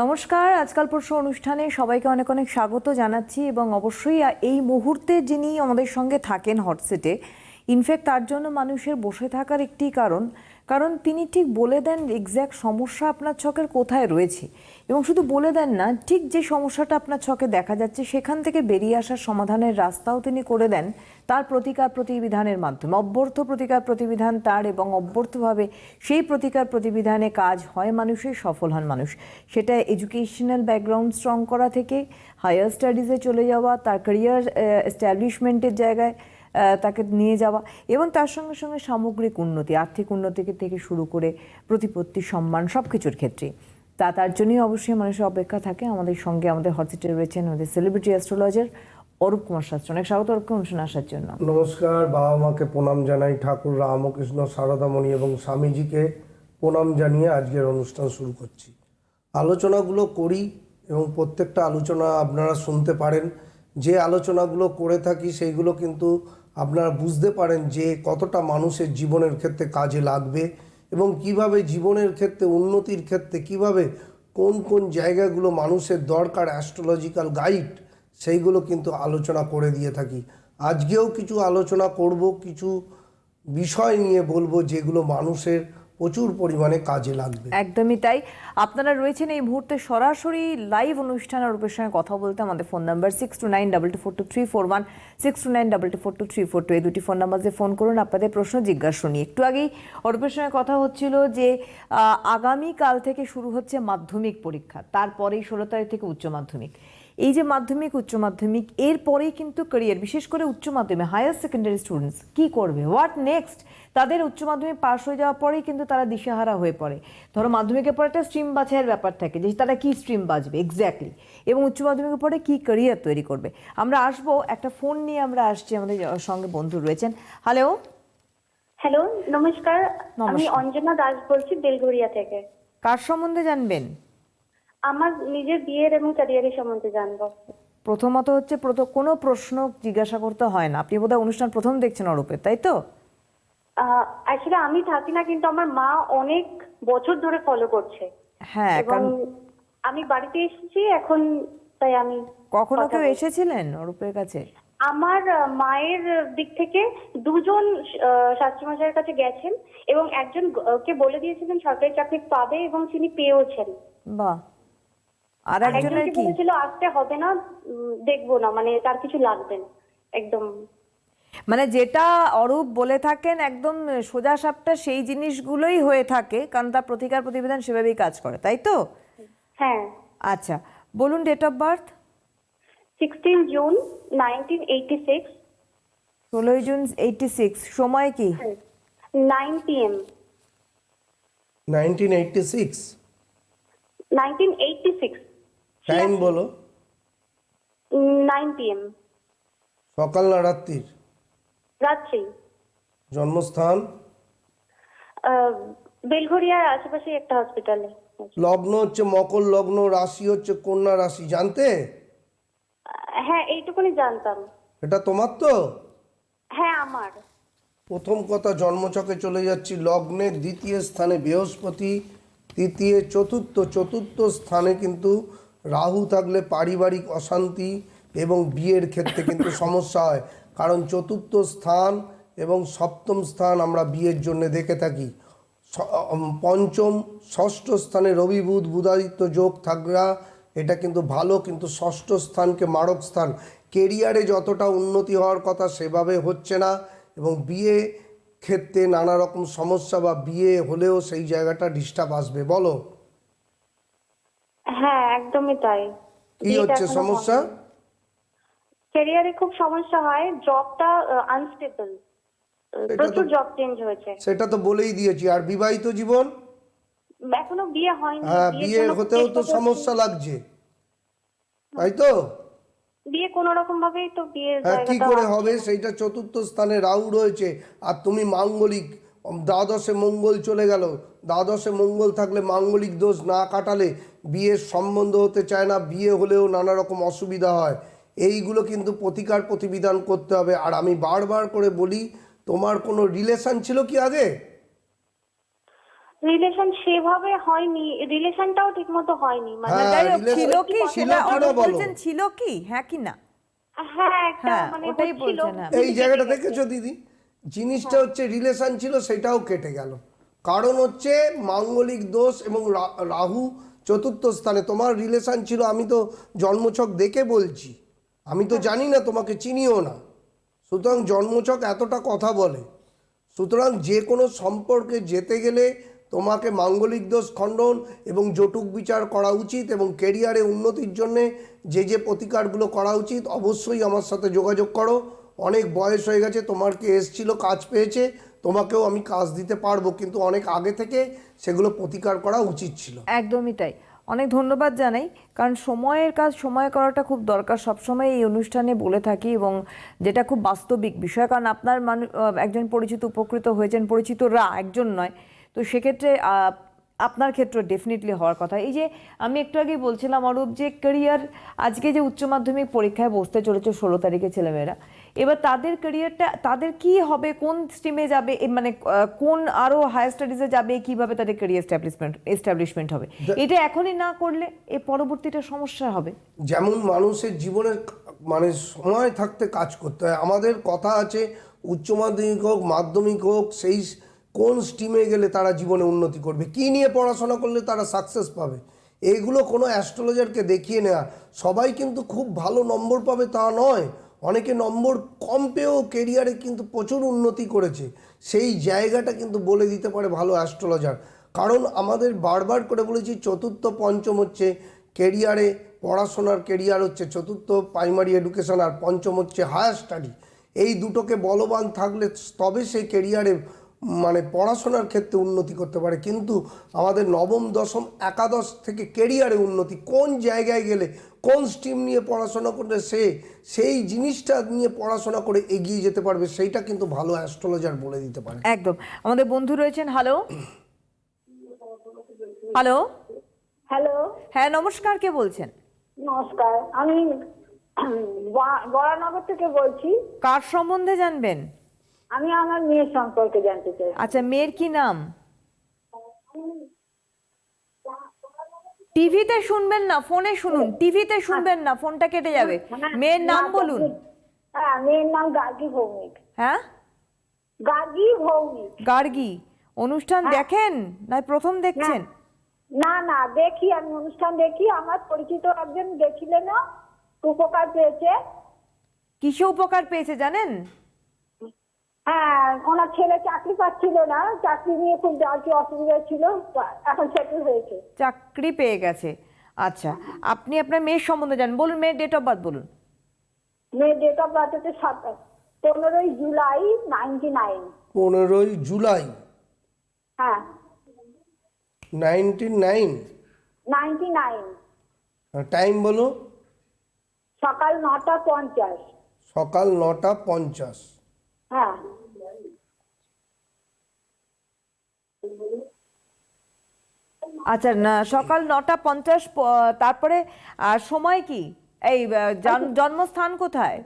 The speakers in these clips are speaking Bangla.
নমস্কার, আজকাল পরশু অনুষ্ঠানে সবাইকে অনেক অনেক স্বাগত জানাচ্ছি এবং অবশ্যই এই মুহূর্তে যিনি আমাদের সঙ্গে থাকেন হটসেটে, ইনফ্যাক্ট তার জন্য মানুষের বসে থাকার একটি কারণ কারণ তিনি ঠিক বলে দেন এক্স্যাক্ট সমস্যা আপনার ছকের কোথায় রয়েছে। এবং শুধু বলে দেন না, ঠিক যে সমস্যাটা আপনার ছকে দেখা যাচ্ছে, সেখান থেকে বেরিয়ে আসার সমাধানের রাস্তাও তিনি করে দেন তার প্রতিকার প্রতিবিধানের মাধ্যমে। অব্যর্থ প্রতিকার প্রতিবিধান তার এবং অব্যর্থভাবে সেই প্রতিকার প্রতিবিধানে কাজ হয় মানুষের, সফল হন মানুষ। সেটা এডুকেশনাল ব্যাকগ্রাউন্ড স্ট্রং করা থেকে, হায়ার স্টাডিজে চলে যাওয়া, তার ক্যারিয়ার এস্টাবলিশমেন্টের জায়গায় তাকে নিয়ে যাওয়া এবং তার সঙ্গে সঙ্গে সামগ্রিক উন্নতি, আর্থিক উন্নতি থেকে শুরু করে প্রতিপত্তি, সম্মান সব কিছুর ক্ষেত্রে তা তার জন্যই অবশ্যই মানুষের অপেক্ষা থাকে। আমাদের সঙ্গে আমাদের হটসিটে রয়েছেন আমাদের সেলিব্রিটি অ্যাস্ট্রোলজার অরূপ কুমার শাস্ত্রী। অনেক স্বাগত অরূপ কুমার আসার জন্য। নমস্কার, বাবা মাকে প্রণাম জানাই, ঠাকুর রামকৃষ্ণ, সারদামণি এবং স্বামীজিকে প্রণাম জানিয়ে আজকের অনুষ্ঠান শুরু করছি। আলোচনাগুলো করি এবং প্রত্যেকটা আলোচনা আপনারা শুনতে পারেন। যে আলোচনাগুলো করে থাকি সেইগুলো কিন্তু আপনারা বুঝতে পারেন যে কতটা মানুষের জীবনের ক্ষেত্রে কাজে লাগবে। এবং কীভাবে জীবনের ক্ষেত্রে, উন্নতির ক্ষেত্রে, কীভাবে কোন কোন জায়গাগুলো মানুষের দরকার অ্যাস্ট্রোলজিক্যাল গাইড সেইগুলো কিন্তু আলোচনা করে দিয়ে থাকি। আজকেও কিছু আলোচনা করব, কিছু বিষয় নিয়ে বলব যেগুলো মানুষের প্রচুর পরিমাণে কাজে লাগবে। একদমই তাই। আপনারা রয়েছেন এই মুহূর্তে সরাসরি লাইভ অনুষ্ঠান রূপের সঙ্গে কথা বলতে আমাদের phone number six two nine double two four two three four one six two nine double two four two three four two এই দুটি ফোন নাম্বারে ফোন করুন, আপনাদের প্রশ্ন জিজ্ঞাসা শুনি একটু আগেই অরূপের সঙ্গে কথা হচ্ছিল যে আগামীকাল থেকে শুরু হচ্ছে মাধ্যমিক পরীক্ষা, তারপরেই ষোলো তারিখ থেকে উচ্চ মাধ্যমিক। এই যে মাধ্যমিক, উচ্চ মাধ্যমিক, এরপরেই কিন্তু ক্যারিয়ার বিশেষ করে উচ্চ মাধ্যমিক হায়ার সেকেন্ডারি স্টুডেন্টস কি করবে? হোয়াট নেক্সট তাদের উচ্চ মাধ্যমিক পাশ হয়ে যাওয়ার পরেই কিন্তু তারা দিশেহারা হয়ে পড়ে। ধরো মাধ্যমিকের পর একটা স্ট্রিম বাছাইয়ের ব্যাপার থাকে যে তারা কি স্ট্রিম বাজবে এক্স্যাক্টলি এবং উচ্চ মাধ্যমিকের পরে কি ক্যারিয়ার তৈরি করবে। আমরা আসব একটা ফোন নিয়ে আমরা আসছি আমাদের সঙ্গে বন্ধু রয়েছেন। হ্যালো হ্যালো নমস্কার। আমি অঞ্জনা দাস বলছি বেলঘরিয়া থেকে। কার সম্বন্ধে জানবেন? আমার নিজের বিয়ের এবং ক্যারিয়ারের সম্বন্ধে জানব। প্রথমত হচ্ছে কোনো প্রশ্ন জিজ্ঞাসা করতে হয় না। আপনি বোধহয় অনুষ্ঠান প্রথম দেখছেন অরূপের তাই তো? অ্যাকচুয়ালি আমি থাকি না কিন্তু আমার মা অনেক বছর ধরে ফলো করছে। হ্যাঁ এবং আমি বাড়িতে এসেছি এখন তাই আমি কখনো কেউ এসেছিলেন অরূপের কাছে? আমার মায়ের দিক থেকে দুজন শাস্ত্রীমশাইয়ের কাছে গেছেন এবং একজন কে বলে দিয়েছিলেন সরকারি চাকরি পাবে এবং তিনি পেয়েওছেন। বাহ! আর একজনের কি? বলেছিল আসতে হবে না দেখব না। মানে তার কিছু লাগবে না একদম মানে যেটা অরূপ বলে থাকেন একদম সোজা সাপটা সেই জিনিসগুলোই হয়ে থাকে কারণ তার প্রতিকার প্রতিবেদন সেভাবেই কাজ করে তাই তো? হ্যাঁ। আচ্ছা বলুন date of birth sixteen June nineteen eighty six ষোলোই জুন এইটটি সিক্স সময় কি? Nine P M nineteen eighty six nineteen eighty six time বলো। নাইন পি এম সকাল না রাত্রির? রাত্রি জন্মস্থান? আহ, বেলঘরিয়ার আশেপাশে একটা হসপিটালে লগ্ন হচ্ছে মকর লগ্ন রাশি হচ্ছে কন্যা রাশি জানতে? হ্যাঁ এইটুকুনি জানতাম। এটা তোমার তো? হ্যাঁ আমার। প্রথম কথা জন্মছকে চলে যাচ্ছি লগ্নের দ্বিতীয় স্থানে বৃহস্পতি তৃতীয় চতুর্থ চতুর্থ স্থানে কিন্তু রাহু থাকলে পারিবারিক অশান্তি এবং বিয়ের ক্ষেত্রে কিন্তু সমস্যা হয়। কারণ চতুর্থ স্থান এবং সপ্তম স্থান আমরা বিয়ের জন্য দেখে থাকি। পঞ্চম ষষ্ঠ স্থানে রবি বুধ বুধাদিত্য যোগ থাকরা এটা কিন্তু ভালো কিন্তু ষষ্ঠ স্থানকে মারক স্থান। কেরিয়ারে যতটা উন্নতি হওয়ার কথা সেভাবে হচ্ছে না এবং বিয়ে ক্ষেত্রে নানা রকম সমস্যা বা বিয়ে হলেও সেই জায়গাটা ডিস্টার্ব আসবে বলো? হ্যাঁ একদমই তাই। কি হচ্ছে সমস্যা? ক্যারিয়ারে খুব সমস্যা হয় জবটা আনস্টেবল প্রচুর জব চেঞ্জ হয়েছে। সেটা তো বলেই দিয়েছি আর বিবাহিত জীবন? এখনও বিয়ে হয়নি। হ্যাঁ বিয়ে হতেও তো সমস্যা লাগছে। তাই তো? বিয়ে কোনো রকম ভাবেই তো বিয়ের হ্যাঁ কি করে হবে? সেইটা চতুর্থ স্থানে রাহু রয়েছে আর তুমি মাঙ্গলিক দ্বাদশে মঙ্গল চলে গেল। দ্বাদশে মঙ্গল থাকলে মাঙ্গলিক দোষ না কাটালে বিয়ের সম্বন্ধ হতে চায় না বিয়ে হলেও নানা রকম অসুবিধা হয়। এইগুলো কিন্তু প্রতিকার প্রতিবিধান করতে হবে। আর আমি বারবার করে বলি তোমার কোনো রিলেশন ছিল কি আগে? রিলেশন সেভাবে হয়নি রিলেশনটাও ঠিক মতো হয়নি। মানে হ্যাঁ, relation- ছিল কি ছিল সেটা অরূপ বলো। বলছেন ছিল কি? হ্যাঁ কি না? হ্যাঁ একটা হ্যাঁ, মানে ওটাই হচ্ছিল, বলছেন, হ্যাঁ। এই জায়গাটা দেখেছ দিদি? জিনিসটা হচ্ছে রিলেশন ছিল সেটাও কেটে গেল। কারণ হচ্ছে মাঙ্গলিক দোষ এবং রা- রাহু চতুর্থ স্থানে তোমার রিলেশন ছিল আমি তো জন্মছক দেখে বলছি। আমি তো জানি না, তোমাকে চিনিও না। সুতরাং জন্মচক এতটা কথা বলে। সুতরাং যে কোনো সম্পর্কে যেতে গেলে তোমাকে মাঙ্গলিক দোষ খণ্ডন এবং জটুক বিচার করা উচিত এবং কেরিয়ারে উন্নতির জন্যে যে যে প্রতিকারগুলো করা উচিত, অবশ্যই আমার সাথে যোগাযোগ করো। অনেক বয়স হয়ে গেছে, তোমার কে এসছিল, কাজ পেয়েছে, তোমাকেও আমি কাজ দিতে পারব, কিন্তু অনেক আগে থেকে সেগুলো প্রতিকার করা উচিত ছিল। একদমই তাই। অনেক ধন্যবাদ জানাই। কারণ সময়ের কাজ, সময় করাটা খুব দরকার। সবসময় এই অনুষ্ঠানে বলে থাকি এবং যেটা খুব বাস্তবিক বিষয়। কারণ আপনার মানুষ একজন পরিচিত, উপকৃত হয়েছেন। পরিচিতরা একজন নয়। তো সেক্ষেত্রে আপনার ক্ষেত্রে ডেফিনেটলি হওয়ার কথা। এই যে আমি একটু আগেই বলছিলাম অরূপ যে ক্যারিয়ার আজকে যে উচ্চ মাধ্যমিক পরীক্ষায় বসতে চলেছে ষোলো তারিখে ছেলেমেয়েরা এবার তাদের ক্যারিয়ারটা তাদের কি হবে কোন স্ট্রিমে যাবে মানে কোন আরও হায়ার স্টাডিজে যাবে কীভাবে তাদের ক্যারিয়ার এস্টাবলিশমেন্ট এস্টাবলিশমেন্ট হবে? এটা এখনই না করলে এ পরবর্তীটা সমস্যা হবে। যেমন মানুষের জীবনের মানে সময় থাকতে কাজ করতে হয়। আমাদের কথা আছে উচ্চ মাধ্যমিক হোক মাধ্যমিক হোক সেই কোন স্ট্রিমে গেলে তারা জীবনে উন্নতি করবে? কি নিয়ে পড়াশোনা করলে তারা সাকসেস পাবে? এইগুলো কোনো অ্যাস্ট্রোলজারকে দেখিয়ে নেওয়া সবাই কিন্তু খুব ভালো নম্বর পাবে তা নয়। অনেকে নম্বর কম পেয়েও কেরিয়ারে কিন্তু প্রচুর উন্নতি করেছে। সেই জায়গাটা কিন্তু বলে দিতে পারে ভালো অ্যাস্ট্রোলজার কারণ আমাদের বারবার করে বলেছি, চতুর্থ, পঞ্চম হচ্ছে কেরিয়ারে পড়াশোনার কেরিয়ার হচ্ছে চতুর্থ প্রাইমারি এডুকেশন আর পঞ্চম হচ্ছে হায়ার স্টাডি এই দুটোকে বলবান থাকলে তবে সেই কেরিয়ারে মানে পড়াশোনার ক্ষেত্রে উন্নতি করতে পারে। কিন্তু আমাদের নবম দশম একাদশ থেকে কেরিয়ারে উন্নতি কোন জায়গায় গেলে কোন স্ট্রিম নিয়ে পড়াশোনা করলে সে সেই জিনিসটা নিয়ে পড়াশোনা করে এগিয়ে যেতে পারবে সেইটা কিন্তু ভালো অ্যাস্ট্রোলজার বলে দিতে পারে। একদম। আমাদের বন্ধু রয়েছেন হ্যালো হ্যালো হ্যালো হ্যাঁ নমস্কার কে বলছেন? নমস্কার আমি বরানগর থেকে বলছি। কার সম্বন্ধে জানবেন? আমি আমার মেয়ের সম্পর্কে জানতে চাই। আচ্ছা মেয়ের কি নাম? টিভিতে শুনবেন না ফোনে শুনুন। টিভিতে শুনবেন না ফোনটা কেটে যাবে। মেয়ের নাম বলুন। হ্যাঁ মেয়ের নাম গার্গী ভৌমিক। হ্যাঁ? গার্গী ভৌমিক। গার্গী অনুষ্ঠান দেখেন না প্রথম দেখছেন? না না দেখি আমি অনুষ্ঠান দেখি। আমার পরিচিত একজন দেখিলেন উপকার পেয়েছে। কিসে উপকার পেয়েছে জানেন? হ্যাঁ ওনার ছেলে চাকরি পাচ্ছিল না চাকরি নিয়ে খুব কি অসুবিধা ছিল এখন সেটেল হয়েছে। চাকরি পেয়ে গেছে। আচ্ছা আপনি আপনার মেয়ের সম্বন্ধে জানেন। বলুন মেয়ের ডেট অফ বার্থ বলুন। মেয়ের ডেট অফ বার্থ হচ্ছে সাত পনেরোই জুলাই নাইনটি নাইন পনেরোই জুলাই? হ্যাঁ। Ninety nine ninety nine time বলো। সকাল নটা পঞ্চাশ। সকাল নটা পঞ্চাশ। হ্যাঁ। আচ্ছা না সকাল নটা পঞ্চাশ তারপরে আর সময় কি? এই জন্মস্থান কোথায়?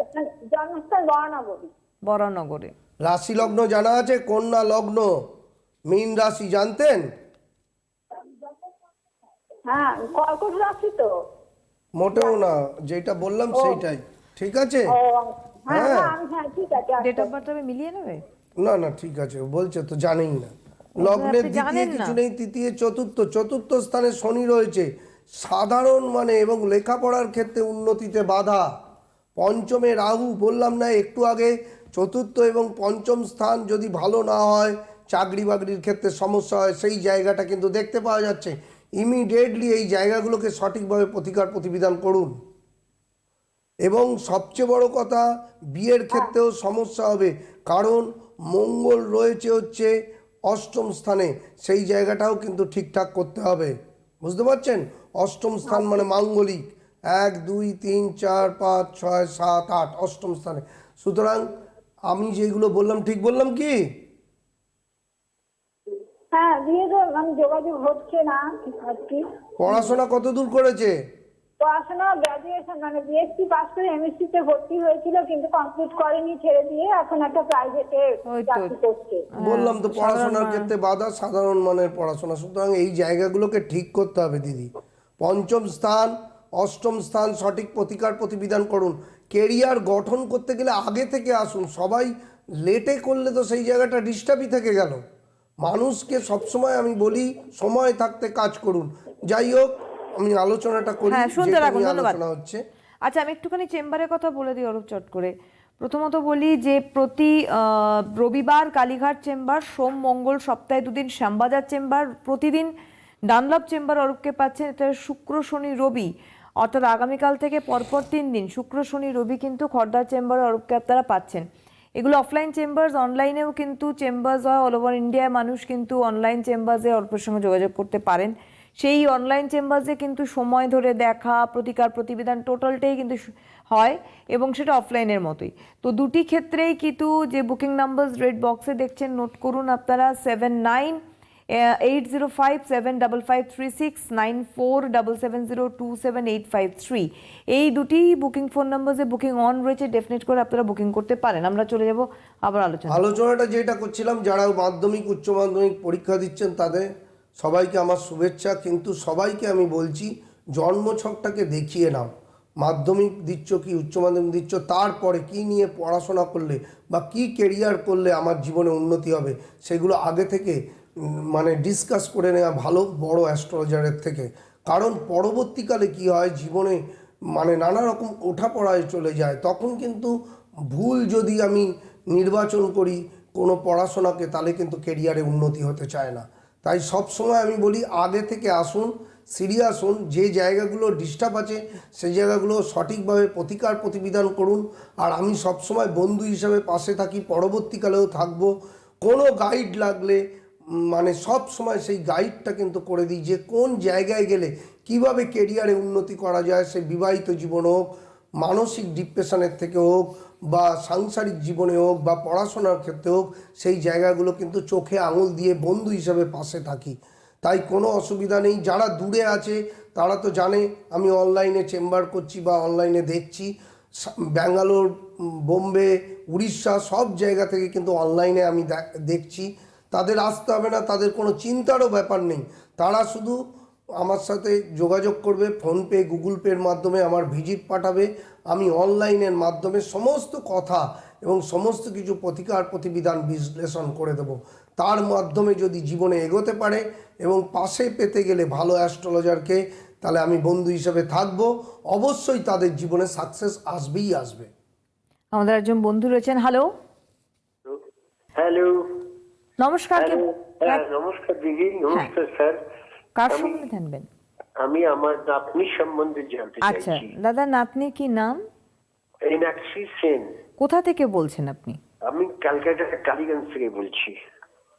জন্মস্থান বরানগরী। বরানগরে। রাশি লগ্ন জানা আছে? কন্যা লগ্ন মীন রাশি জানতেন? হ্যাঁ কর্কট রাশি তো। মোটেও না যেটা বললাম সেইটাই। ঠিক আছে? হ্যাঁ হ্যাঁ। হ্যাঁ আমি- হ্যাঁ ঠিক আছে ডেট। অফ বার্থ মিলিয়ে নেবে? না না ঠিক আছে বলছে তো জানেই না। লগ্নের দ্বিতীয় কিছু নেই তৃতীয় চতুর্থ চতুর্থ স্থানে শনি রয়েছে। সাধারণ মানে এবং লেখাপড়ার ক্ষেত্রে উন্নতিতে বাধা। পঞ্চমে রাহু বললাম না একটু আগে চতুর্থ এবং পঞ্চম স্থান যদি ভালো না হয় চাকরি বাকরির ক্ষেত্রে সমস্যা হয় সেই জায়গাটা কিন্তু দেখতে পাওয়া যাচ্ছে। ইমিডিয়েটলি এই জায়গাগুলোকে সঠিকভাবে প্রতিকার প্রতিবিধান করুন। এবং সবচেয়ে বড় কথা বিয়ের ক্ষেত্রেও সমস্যা হবে। কারণ মঙ্গল রয়েছে হচ্ছে অষ্টম স্থানে সেই জায়গাটাও কিন্তু ঠিকঠাক করতে হবে। বুঝতে পারছেন? অষ্টম স্থান মানে মাঙ্গলিক। এক দুই তিন চার পাঁচ ছয় সাত আট অষ্টম স্থানে। সুতরাং আমি যেগুলো বললাম ঠিক বললাম কি? হ্যাঁ বিয়ে তো যোগাযোগ হচ্ছে না পড়াশোনা কত দূর করেছে? পড়াশোনা গ্রাজুয়েশন মানে বিএসসি পাস করে এমএসসি তে ভর্তি হয়েছিল কিন্তু কমপ্লিট করেনি ছেড়ে দিয়ে এখন একটা প্রাইভেটে চাকরি করছে। বললাম তো হ্যাঁ, পড়াশোনার ক্ষেত্রে বাধা সাধারণ মানের পড়াশোনা। সুতরাং এই জায়গাগুলোকে ঠিক করতে হবে দিদি। পঞ্চম স্থান অষ্টম স্থান সঠিক প্রতিকার প্রতিবিধান করুন। কেরিয়ার গঠন করতে গেলে আগে থেকে আসুন। সবাই লেটে করলে তো সেই জায়গাটা ডিস্টার্বই থেকে গেল। মানুষকে সবসময় আমি বলি সময় থাকতে কাজ করুন। যাই হোক আমি আলোচনাটা করি হ্যাঁ শুনতে রাখুন ধন্যবাদ। হচ্ছে। আচ্ছা আমি একটুখানি চেম্বারের কথা বলে দিই অরূপ চট করে। প্রথমত বলি যে প্রতি রবিবার কালীঘাট চেম্বার সোম মঙ্গল সপ্তাহে দুদিন শ্যামবাজার চেম্বার প্রতিদিন ডানলপ চেম্বার অরূপকে পাচ্ছেন এটা শুক্র শনি রবি। অর্থাৎ আগামীকাল থেকে পরপর তিন দিন শুক্র শনি রবি কিন্তু খর্দার চেম্বারে অরূপকে আপনারা পাচ্ছেন। এগুলো অফলাইন চেম্বার্স অনলাইনেও কিন্তু চেম্বার্স হয়। অল ওভার ইন্ডিয়ায় মানুষ কিন্তু অনলাইন চেম্বার্সে অল্পের সঙ্গে যোগাযোগ করতে পারেন। সেই অনলাইন চেম্বার্সে কিন্তু সময় ধরে দেখা, প্রতিকার প্রতিবেদন টোটালটাই কিন্তু হয় এবং সেটা অফলাইনের মতোই। তো দুটি ক্ষেত্রেই কিন্তু যে বুকিং নাম্বার রেড বক্সে দেখছেন নোট করুন আপনারা seven nine eight zero five seven double five three six nine four double seven zero two seven eight five three এই দুটি বুকিং ফোন নাম্বারে বুকিং অন রয়েছে ডেফিনেট করে আপনারা বুকিং করতে পারেন। আমরা চলে যাব আবার আলোচনা আলোচনাটা যেটা করছিলাম, যারা মাধ্যমিক, উচ্চ মাধ্যমিক পরীক্ষা দিচ্ছেন তাদের সবাইকে আমার শুভেচ্ছা, কিন্তু সবাইকে আমি বলছি, জন্মছকটাকে দেখিয়ে নাও। মাধ্যমিক দিচ্ছ কি, উচ্চ মাধ্যমিক দিচ্ছ, তারপরে কি নিয়ে পড়াশোনা করলে বা কি কেরিয়ার করলে আমার জীবনে উন্নতি হবে, সেগুলো আগে থেকে মানে ডিসকাস করে নেওয়া ভালো, বড় অ্যাস্ট্রোলজারের থেকে। কারণ পরবর্তীকালে কি হয়, জীবনে মানে নানা রকম ওঠাপড়ায় চলে যায়, তখন কিন্তু ভুল যদি আমি নির্বাচন করি, কোনো পড়াশোনাকে, তাহলে কিন্তু কেরিয়ারে উন্নতি হতে চায় না। তাই সব সময় আমি বলি, আগে থেকে আসুন সিরিয়াস হন যে জায়গাগুলো ডিস্টার্ব আছে, সেই জায়গাগুলো সঠিকভাবে প্রতিকার প্রতিবিধান করুন। আর আমি সবসময় বন্ধু হিসাবে পাশে থাকি, পরবর্তীকালেও থাকব। কোনো গাইড লাগলে মানে সব সময় সেই গাইডটা কিন্তু করে দিই, যে কোন জায়গায় গেলে কীভাবে কেরিয়ারে উন্নতি করা যায়, সে বিবাহিত জীবন হোক, মানসিক ডিপ্রেশনের থেকে হোক বা সাংসারিক জীবনে হোক বা পড়াশোনার ক্ষেত্রে হোক, সেই জায়গাগুলো কিন্তু চোখে আঙুল দিয়ে বন্ধু হিসাবে পাশে থাকি। তাই কোনো অসুবিধা নেই, যারা দূরে আছে তারা তো জানে, আমি অনলাইনে চেম্বার করছি বা অনলাইনে দেখছি। ব্যাঙ্গালোর বোম্বে, উড়িষ্যা সব জায়গা থেকে কিন্তু অনলাইনে আমি দেখ- দেখছি। তাদের আসতে হবে না, তাদের কোনো চিন্তারও ব্যাপার নেই। তারা শুধু আমার সাথে যোগাযোগ করবে ফোনপে গুগল পের মাধ্যমে আমার ভিজিট পাঠাবে আমি অনলাইনের মাধ্যমে সমস্ত কথা এবং সমস্ত কিছু প্রতিকার প্রতিবিধান বিশ্লেষণ করে দেব। তার মাধ্যমে যদি জীবনে এগোতে পারে এবং পাশে পেতে গেলে ভালো অ্যাস্ট্রোলজারকে তাহলে আমি বন্ধু হিসেবে থাকব। অবশ্যই তাদের জীবনে সাকসেস আসবেই আসবে। আমাদের একজন বন্ধু রয়েছেন হ্যালো। হ্যালো। নমস্কার হ্যালো। হ্যাঁ নমস্কার দিদি নমস্কার স্যার। কার আমি- সঙ্গে থাকবেন? আমি আমার নাতনির সম্বন্ধে জানতে আচ্ছা দাদা নাতনি কি নাম? মীনাক্ষী সেন। কোথা থেকে বলছেন আপনি? আমি ক্যালকাটা কালীগঞ্জ থেকে বলছি।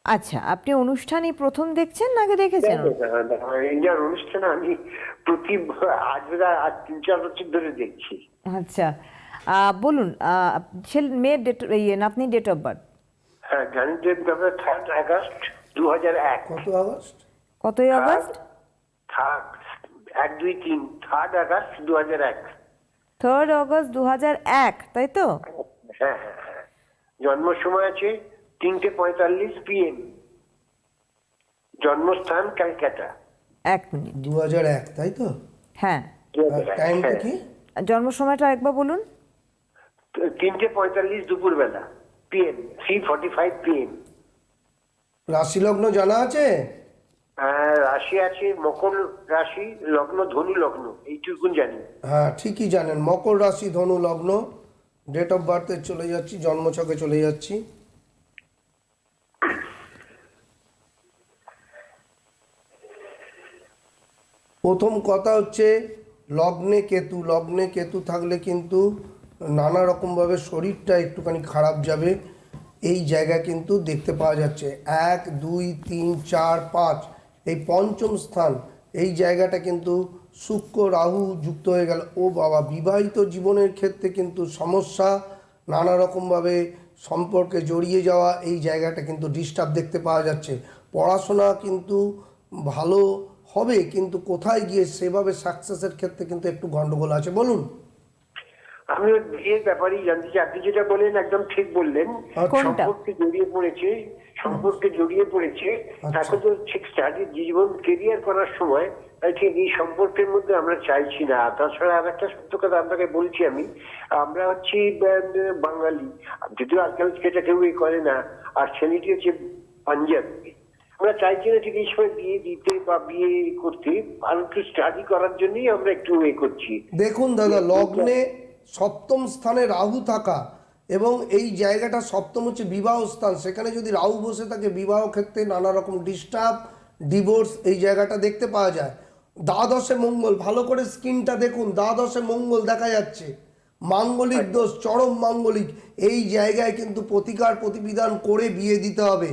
আচ্ছা আপনি অনুষ্ঠানই প্রথম দেখছেন নাকি দেখেছেন? ইন্ডিয়ার অনুষ্ঠান আমি প্রতি আজ আজ তিন চার বছর ধরে দেখছি। আচ্ছা আহ, বলুন আহ, ছেলে মেয়ের ডেট ইয়ে নাতনি ডেট অফ বার্থ হ্যাঁ গাণিতের ব্যাপারে থার্ড আগস্ট দু হাজার এক। কত আগস্ট? কতই আগস্ট? থার্ড এক দুই তিন থার্ড আগস্ট দু হাজার এক। থার্ড আগস্ট দু হাজার এক তাই তো? হ্যাঁ হ্যাঁ হ্যাঁ। জন্ম সময় আছে তিনটে পঁয়তাল্লিশ পিএম জন্মস্থান ক্যালকাটা। এক মিনিট। দু হাজার এক তাই তো? হ্যাঁ। টাইমটা। কি? জন্ম সময়টা একবার বলুন। তিনটে পঁয়তাল্লিশ দুপুরবেলা PM three forty five PM রাশি লগ্ন জানা আছে? রাশি আছে, মকর রাশি, লগ্ন, ধনু লগ্ন, এইটুকুন জানি। হ্যাঁ ঠিকই জানেন, মকর রাশি, ধনু লগ্ন ডেট অফ বার্থে চলে যাচ্ছি, জন্মছকে চলে যাচ্ছি। প্রথম কথা হচ্ছে, লগ্নে কেতু লগ্নে কেতু থাকলে কিন্তু নানা রকমভাবে শরীরটা একটুখানি খারাপ যাবে, এই জায়গা কিন্তু দেখতে পাওয়া যাচ্ছে। এক, দুই, তিন, চার, পাঁচ এই পঞ্চম স্থান, এই জায়গাটা কিন্তু শুক্র, রাহু যুক্ত হয়ে গেল। ও বাবা, বিবাহিত জীবনের ক্ষেত্রে কিন্তু সমস্যা, নানা রকমভাবে সম্পর্কে জড়িয়ে যাওয়া এই জায়গাটা কিন্তু ডিস্টার্ব দেখতে পাওয়া যাচ্ছে। পড়াশোনা কিন্তু ভালো হবে, কিন্তু কোথায় গিয়ে সেভাবে সাকসেসের ক্ষেত্রে কিন্তু একটু গণ্ডগোল আছে, বলুন। আমি ওই বিয়ের ব্যাপারেই জানতে চাই। আপনি যেটা বললেন একদম ঠিক বললেন। সম্পর্কে জড়িয়ে পড়েছে সম্পর্কে জড়িয়ে পড়েছে। আচ্ছা। এখন তো ঠিক স্টাডি জীবন কেরিয়ার করার সময় ঠিক এই সম্পর্কের মধ্যে আমরা চাইছি না। তাছাড়া আর একটা সত্য কথা আপনাকে বলছি আমি। আমরা হচ্ছি বাঙালি। যদিও আজকাল সেটা কেউ করে না। আর ছেলেটি হচ্ছে পাঞ্জাবি। আমরা চাইছি না ঠিক এই সময় বিয়ে দিতে বা বিয়ে করতে। আর একটু স্টাডি করার জন্যই আমরা একটু এ করছি। দেখুন দাদা লগ্নে সপ্তম স্থানে রাহু থাকা এবং এই জায়গাটা সপ্তম হচ্ছে বিবাহ স্থান। সেখানে যদি রাহু বসে থাকে, বিবাহ ক্ষেত্রে নানা রকম ডিস্টার্ব ডিভোর্স এই জায়গাটা দেখতে পাওয়া যায়। দ্বাদশে মঙ্গল, ভালো করে স্ক্রিনটা দেখুন। দ্বাদশে মঙ্গল দেখা যাচ্ছে। মাঙ্গলিক দোষ, চরম মাঙ্গলিক, এই জায়গায় কিন্তু প্রতিকার প্রতিবিধান করে বিয়ে দিতে হবে।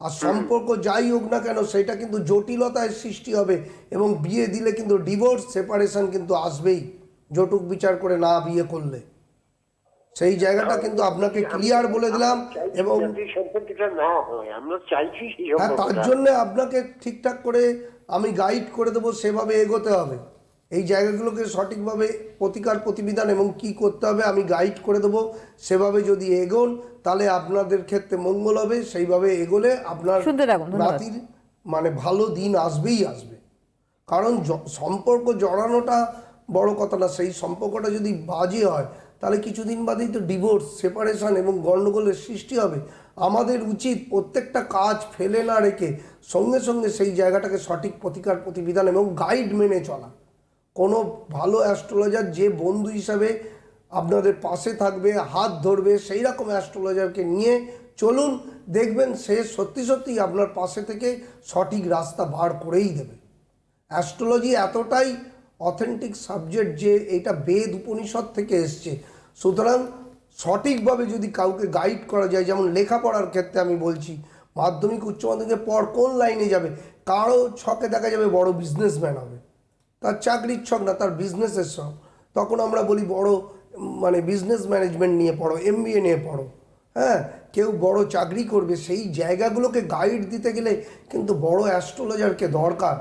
আর সম্পর্ক যাই হোক না কেন, সেটা কিন্তু জটিলতায় সৃষ্টি হবে এবং বিয়ে দিলে কিন্তু ডিভোর্স সেপারেশন কিন্তু আসবেই। জটুক বিচার করে না বিয়ে করলে। সেই জায়গাটা কিন্তু আপনাকে ক্লিয়ার বলে দিলাম এবং হয় আমরা চাইছি হ্যাঁ তার জন্য আপনাকে ঠিকঠাক করে আমি গাইড করে দেবো সেভাবে এগোতে হবে। এই জায়গাগুলোকে সঠিকভাবে প্রতিকার প্রতিবিধান এবং কি করতে হবে আমি গাইড করে দেবো সেভাবে যদি এগোন তাহলে আপনাদের ক্ষেত্রে মঙ্গল হবে। সেইভাবে এগোলে আপনার। নাতির মানে ভালো দিন আসবেই আসবে। কারণ সম্পর্ক জড়ানোটা বড় কথা না, সেই সম্পর্কটা যদি বাজে হয়, তাহলে কিছুদিন বাদেই তো ডিভোর্স সেপারেশন এবং গণ্ডগোলের সৃষ্টি হবে। আমাদের উচিত প্রত্যেকটা কাজ ফেলে না রেখে সঙ্গে সঙ্গে সেই জায়গাটাকে সঠিক প্রতিকার, প্রতিবিধান এবং গাইড মেনে চলা। কোনো ভালো অ্যাস্ট্রোলজার যে বন্ধু হিসাবে আপনাদের পাশে থাকবে, হাত ধরবে, সেই রকম অ্যাস্ট্রোলজারকে নিয়ে চলুন, দেখবেন সে সত্যি সত্যি আপনার পাশে থেকে সঠিক রাস্তা বার করেই দেবে। অ্যাস্ট্রোলজি এতটাই অথেন্টিক সাবজেক্ট যে এটা বেদ উপনিষদ থেকে এসছে। সুতরাং সঠিকভাবে যদি কাউকে গাইড করা যায়, যেমন লেখাপড়ার ক্ষেত্রে আমি বলছি, মাধ্যমিক, উচ্চ মাধ্যমিকের পর কোন লাইনে যাবে? কারও ছকে দেখা যাবে বড় বিজনেসম্যান হবে। তার চাকরির ছক না, তার বিজনেসের শখ তখন আমরা বলি বড় মানে বিজনেস ম্যানেজমেন্ট নিয়ে পড়ো এমবিএ নিয়ে পড়ো। হ্যাঁ কেউ বড় চাকরি করবে, সেই জায়গাগুলোকে গাইড দিতে গেলে কিন্তু বড় অ্যাস্ট্রোলজারকে দরকার।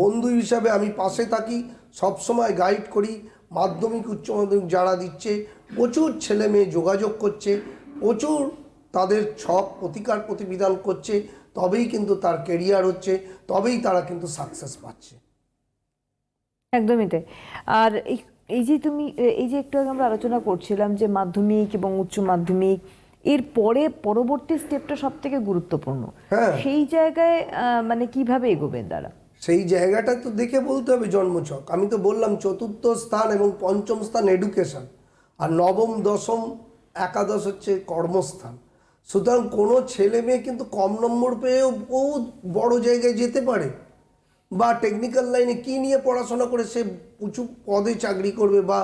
বন্ধু হিসাবে আমি পাশে থাকি সবসময় গাইড করি মাধ্যমিক উচ্চ মাধ্যমিক যারা দিচ্ছে প্রচুর ছেলে মেয়ে যোগাযোগ করছে প্রচুর তাদের ছক প্রতিকার প্রতিবিধান করছে তবেই কিন্তু তার কেরিয়ার হচ্ছে তবেই তারা কিন্তু সাকসেস পাচ্ছে। একদমই তাই। আর এই এই যে তুমি এই যে একটু আগে আমরা আলোচনা করছিলাম যে মাধ্যমিক এবং উচ্চ মাধ্যমিক এর পরে পরবর্তী স্টেপটা সব থেকে গুরুত্বপূর্ণ। হ্যাঁ। সেই জায়গায় মানে কীভাবে এগোবেন তারা? সেই জায়গাটা তো দেখে বলতে হবে জন্মছক। আমি তো বললাম চতুর্থ স্থান এবং পঞ্চম স্থান এডুকেশন আর নবম, দশম, একাদশ হচ্ছে কর্মস্থান। সুতরাং কোনো ছেলে মেয়ে কিন্তু কম নম্বর পেয়েও বহু বড় জায়গায় যেতে পারে, বা টেকনিক্যাল লাইনে কি নিয়ে পড়াশোনা করে সে উঁচু পদে চাকরি করবে বা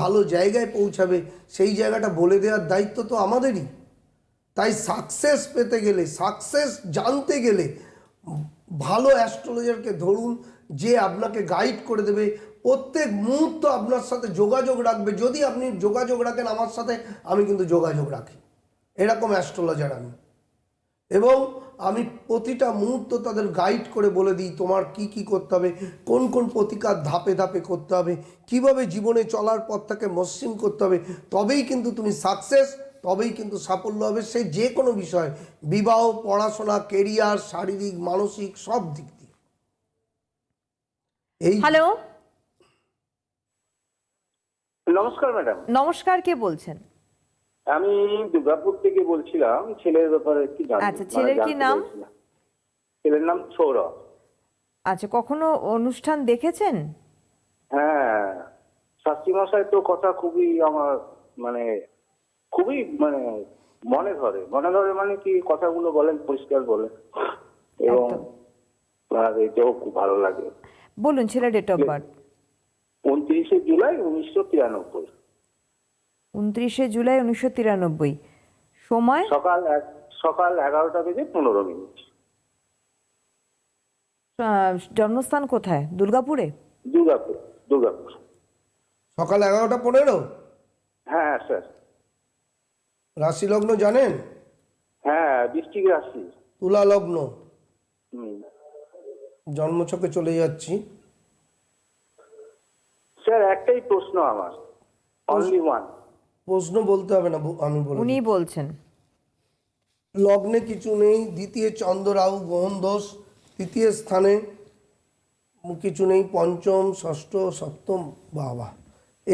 ভালো জায়গায় পৌঁছাবে, সেই জায়গাটা বলে দেওয়ার দায়িত্ব তো আমাদেরই। তাই সাকসেস পেতে গেলে সাকসেস জানতে গেলে ভালো অ্যাস্ট্রোলজারকে ধরুন, যে আপনাকে গাইড করে দেবে। প্রত্যেক মুহূর্ত আপনার সাথে যোগাযোগ রাখবে। যদি আপনি যোগাযোগ রাখেন আমার সাথে, আমি কিন্তু যোগাযোগ রাখি। এরকম অ্যাস্ট্রোলজার আমি। এবং আমি প্রতিটা মুহূর্ত তাদের গাইড করে বলে দিই, তোমার কি কি করতে হবে, কোন কোন প্রতিকার ধাপে ধাপে করতে হবে, কীভাবে জীবনে চলার পথটাকে মসৃণ করতে হবে, তবেই কিন্তু তুমি সাকসেস তবেই কিন্তু সাফল্য হবে। সে যে কোনো বিষয় বিবাহ পড়াশোনা কেরিয়ার শারীরিক মানসিক সব দিক দিয়ে। এই হ্যালো নমস্কার ম্যাডাম। নমস্কার কে বলছেন? আমি দুর্গাপুর থেকে বলছিলাম ছেলের ব্যাপারে কি জানতে। আচ্ছা, মানে ছেলের কি নাম? ছেলের নাম সৌরভ। আচ্ছা কখনো অনুষ্ঠান দেখেছেন? হ্যাঁ শাস্ত্রী মশাই তো কথা খুবই আমার মানে খুবই মানে মনে ধরে। মনে ধরে মানে কি কথাগুলো বলেন পরিষ্কার বলেন। এবং আর এটাও খুব ভালো লাগে। বলুন ছেলে ডেট অফ বার্থ উনত্রিশে জুলাই উনিশশো তিরানব্বই। উনত্রিশে জুলাই উনিশশো তিরানব্বই। সময়? সকাল এক সকাল এগারোটা বেজে পনেরো মিনিট। আহ, জন্মস্থান কোথায়? দুর্গাপুরে? দুর্গাপুর দুর্গাপুর। সকাল এগারোটা পনেরো? হ্যাঁ স্যার। রাশি লগ্ন জানেন? হ্যাঁ ডিস্ট্রিক্ট রাশি। তুলা লগ্ন জন্মছকে চলে যাচ্ছি। স্যার একটাই প্রশ্ন আমার। অনলি ওয়ান প্রশ্ন বলতে হবে না আমি বলে উনি বলছেন। লগ্নে কিছু নেই দ্বিতীয় চন্দ্র রাহু গ্রহণ দোষ। তৃতীয় স্থানে কিছু নেই পঞ্চম ষষ্ঠ সপ্তম বাবা।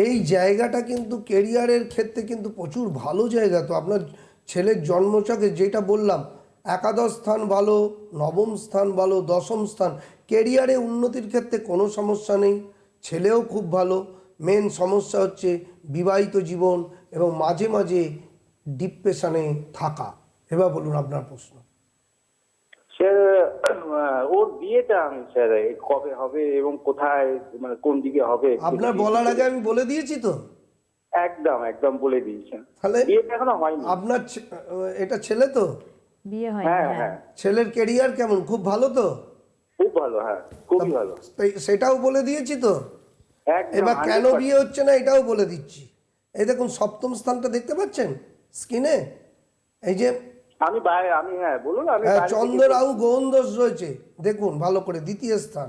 এই জায়গাটা কিন্তু কেরিয়ারের ক্ষেত্রে কিন্তু প্রচুর ভালো জায়গা। তো আপনার ছেলের জন্মচকে যেটা বললাম, একাদশ স্থান ভালো, নবম স্থান ভালো, দশম স্থান কেরিয়ারে উন্নতির ক্ষেত্রে কোনো সমস্যা নেই। ছেলেও খুব ভালো। মেন সমস্যা হচ্ছে বিবাহিত জীবন এবং মাঝে মাঝে ডিপ্রেশনে থাকা। এবার বলুন আপনার প্রশ্ন। স্যার ওর বিয়েটা আমি স্যার কবে হবে এবং কোথায় মানে কোন দিকে হবে আপনার বলার আগে আমি বলে দিয়েছি তো? একদম একদম বলে দিয়েছেন তাহলে বিয়েটা এখনও হয়নি। আপনার এটা ছেলে তো? বিয়ে হয়নি হ্যাঁ হ্যাঁ। হ্যাঁ। ছেলের কেরিয়ার কেমন? খুব ভালো তো? খুব ভালো হ্যাঁ খুবই ভালো। সেটাও বলে দিয়েছি তো? এবার কেন বিয়ে হচ্ছে না এটাও বলে দিচ্ছি। এই দেখুন সপ্তম স্থানটা দেখতে পাচ্ছেন? স্ক্রিনে? এই যে আমি বাইরে আমি হ্যাঁ বলুন আমি হ্যাঁ, রয়েছে। দেখুন ভালো করে দ্বিতীয় স্থান।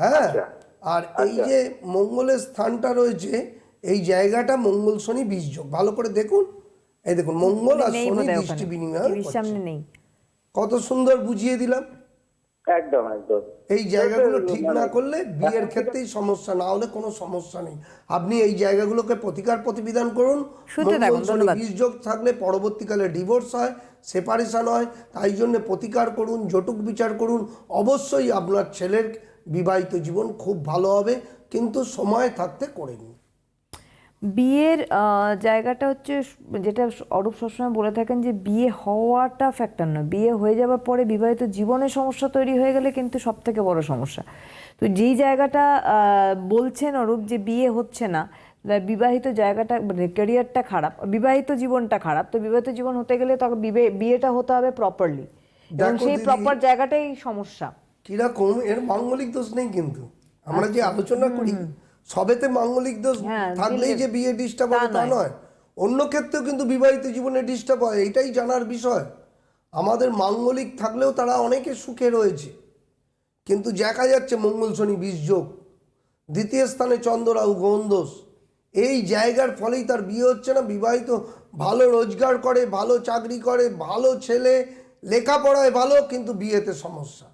হ্যাঁ? আচ্ছা। আর এই আচ্ছা। যে মঙ্গলের স্থানটা রয়েছে এই জায়গাটা মঙ্গল শনি বীজযোগ ভালো করে দেখুন। এই দেখুন মঙ্গল আর শনি দৃষ্টি বিনিময় কত সুন্দর বুঝিয়ে দিলাম। একদম একদম। এই জায়গাগুলো মানে- ঠিক না করলে বিয়ের ক্ষেত্রেই সমস্যা না হলে কোনো সমস্যা নেই। আপনি এই জায়গাগুলোকে প্রতিকার প্রতিবিধান করুন। বীজযোগ থাকলে পরবর্তীকালে ডিভোর্স হয় সেপারেশন হয় তাই জন্য প্রতিকার করুন জটুক বিচার করুন। অবশ্যই আপনার ছেলের বিবাহিত জীবন খুব ভালো হবে কিন্তু সময় থাকতে করে নিন। বিয়ের জায়গাটা হচ্ছে যেটা অরূপ সবসময় বলে থাকেন যে বিয়ে হওয়াটা ফ্যাক্টর নয়। বিয়ে হয়ে যাওয়ার পরে বিবাহিত জীবনে সমস্যা তৈরি হয়ে গেলে কিন্তু সব থেকে বড় সমস্যা। তো যেই জায়গাটা বলছেন অরূপ যে বিয়ে হচ্ছে না বিবাহিত জায়গাটা মানে ক্যারিয়ারটা খারাপ বিবাহিত জীবনটা খারাপ তো বিবাহিত জীবন হতে গেলে তখন বিয়েটা হতে হবে প্রপারলি এবং সেই প্রপার জায়গাটাই সমস্যা। কীরকম এর মাঙ্গলিক দোষ নেই কিন্তু। আমরা যে আলোচনা করি সবেতে মাঙ্গলিক দোষ। হ্যাঁ, থাকলেই যে বিয়ে ডিস্টার্ব হবে তা নয়। নয়। অন্য ক্ষেত্রেও কিন্তু বিবাহিত জীবনে ডিস্টার্ব হয় এটাই জানার বিষয়। আমাদের মাঙ্গলিক থাকলেও তারা অনেকে সুখে রয়েছে। কিন্তু দেখা যাচ্ছে মঙ্গল শনি বীজযোগ দ্বিতীয় স্থানে চন্দ্ররাহু গন্ধোষ এই জায়গার ফলেই তার বিয়ে হচ্ছে না। বিবাহিত ভালো রোজগার করে ভালো চাকরি করে ভালো ছেলে লেখাপড়ায় ভালো কিন্তু বিয়েতে সমস্যা।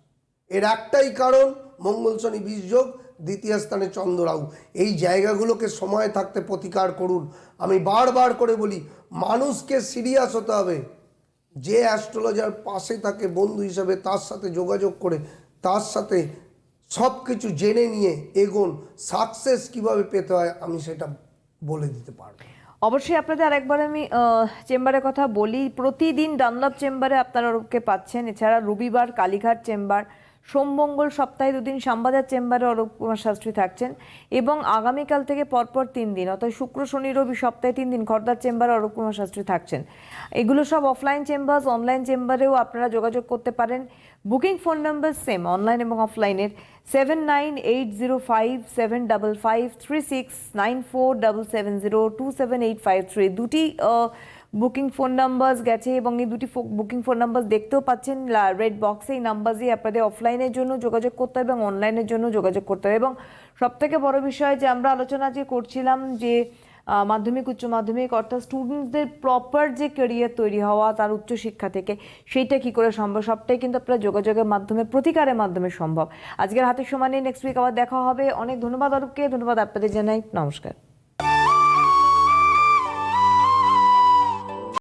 এর একটাই কারণ মঙ্গল শনি বীজযোগ দ্বিতীয় স্থানে চন্দ্ররাহু। এই জায়গাগুলোকে সময় থাকতে প্রতিকার করুন। আমি বারবার করে বলি, মানুষকে সিরিয়াস হতে হবে। যে অ্যাস্ট্রোলজার পাশে থাকে বন্ধু হিসাবে তার সাথে যোগাযোগ করে, তার সাথে সব কিছু জেনে নিয়ে এগোন সাকসেস কীভাবে পেতে হয় আমি সেটা বলে দিতে পারব। অবশ্যই আপনাদের আরেকবার আমি চেম্বারের কথা বলি। প্রতিদিন ডানলপ চেম্বারে আপনারা অরূপকে পাচ্ছেন। এছাড়া রবিবার কালীঘাট চেম্বার সোমমঙ্গল সপ্তাহে দুদিন শ্যামবাজার চেম্বারে অরূপ কুমার শাস্ত্রী থাকছেন এবং আগামীকাল থেকে পরপর তিন দিন, অর্থাৎ শুক্র, শনি, রবি সপ্তাহে তিন দিন খর্দার চেম্বারে অরূপ কুমার শাস্ত্রী থাকছেন। এগুলো সব অফলাইন চেম্বার অনলাইন চেম্বারেও আপনারা যোগাযোগ করতে পারেন। Booking phone number same online এবং অফলাইনের seven nine eight zero five seven double five three six nine four double seven zero two seven eight five three দুটি বুকিং ফোন নাম্বার গেছে এবং এই দুটি বুকিং ফোন নাম্বার দেখতেও পাচ্ছেন। রেড বক্সে এই নাম্বার দিয়ে আপনাদের অফলাইনের জন্য যোগাযোগ করতে হবে এবং অনলাইনের জন্য যোগাযোগ করতে হবে। এবং সবথেকে বড় বিষয় যে আমরা আলোচনা যে করছিলাম যে মাধ্যমিক, উচ্চ মাধ্যমিক অর্থাৎ স্টুডেন্টসদের প্রপার যে ক্যারিয়ার তৈরি হওয়া তার উচ্চশিক্ষা থেকে, সেইটা কি করে সম্ভব? সবটাই কিন্তু আপনার যোগাযোগের মাধ্যমে, প্রতিকারের মাধ্যমে সম্ভব। আজকের হাতের সময় নিয়ে নেক্সট উইক আবার দেখা হবে। অনেক ধন্যবাদ অরূপকে। ধন্যবাদ আপনাদের জানাই। নমস্কার।